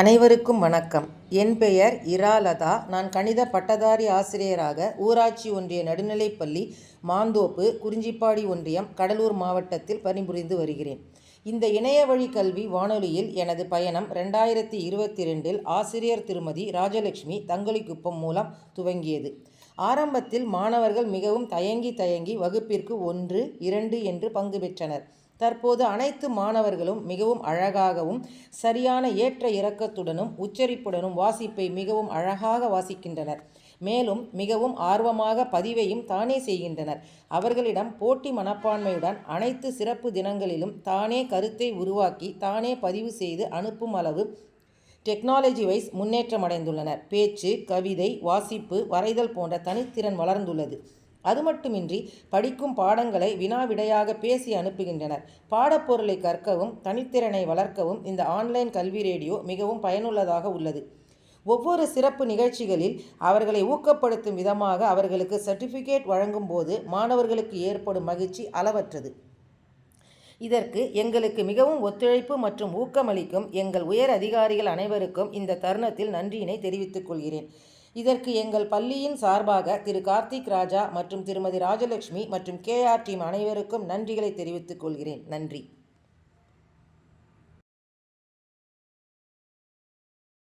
அனைவருக்கும் வணக்கம். என் பெயர் இராலதா. நான் கணித பட்டதாரி ஆசிரியராக ஊராட்சி ஒன்றிய நடுநிலைப்பள்ளி மாந்தோப்பு குறிஞ்சிப்பாடி ஒன்றியம் கடலூர் மாவட்டத்தில் பணிபுரிந்து வருகிறேன். இந்த இணைய வழி கல்வி வானொலியில் எனது பயணம் ரெண்டாயிரத்தி இருபத்தி ரெண்டில் ஆசிரியர் திருமதி ராஜலட்சுமி தங்களிக்குப்பம் மூலம் துவங்கியது. ஆரம்பத்தில் மாணவர்கள் மிகவும் தயங்கி தயங்கி வகுப்பிற்கு ஒன்று இரண்டு என்று பங்கு பெற்றனர். தற்போது அனைத்து மாணவர்களும் மிகவும் அழகாகவும் சரியான ஏற்ற இறக்கத்துடனும் உச்சரிப்புடனும் வாசிப்பை மிகவும் அழகாக வாசிக்கின்றனர். மேலும் மிகவும் ஆர்வமாக பதிவையும் தானே செய்கின்றனர். அவர்களிடம் போட்டி மனப்பான்மையுடன் அனைத்து சிறப்பு தினங்களிலும் தானே கருத்தை உருவாக்கி தானே பதிவு செய்து அனுப்பும் அளவு டெக்னாலஜி வைஸ் முன்னேற்றம் அடைந்துள்ளனர் பேச்சு கவிதை வாசிப்பு வரைதல் போன்ற தனித்திறன் வளர்ந்துள்ளது. அது மட்டுமின்றி படிக்கும் பாடங்களை வினாவிடையாக பேசி அனுப்புகின்றனர். பாடப்பொருளை கற்கவும் தனித்திறனை வளர்க்கவும் இந்த ஆன்லைன் கல்வி ரேடியோ மிகவும் பயனுள்ளதாக உள்ளது. ஒவ்வொரு சிறப்பு நிகழ்ச்சிகளில் அவர்களை ஊக்கப்படுத்தும் விதமாக அவர்களுக்கு சர்டிஃபிகேட் வழங்கும் போது மாணவர்களுக்கு ஏற்படும் மகிழ்ச்சி அளவற்றது. இதற்கு எங்களுக்கு மிகவும் ஒத்துழைப்பு மற்றும் ஊக்கமளிக்கும் எங்கள் உயர் அதிகாரிகள் அனைவருக்கும் இந்த தருணத்தில் நன்றியினை தெரிவித்துக் கொள்கிறேன். இதற்கு எங்கள் பள்ளியின் சார்பாக திரு கார்த்திக் ராஜா மற்றும் திருமதி ராஜலட்சுமி மற்றும் கேஆர் டீம் அனைவருக்கும் நன்றிகளை தெரிவித்துக் கொள்கிறேன். நன்றி.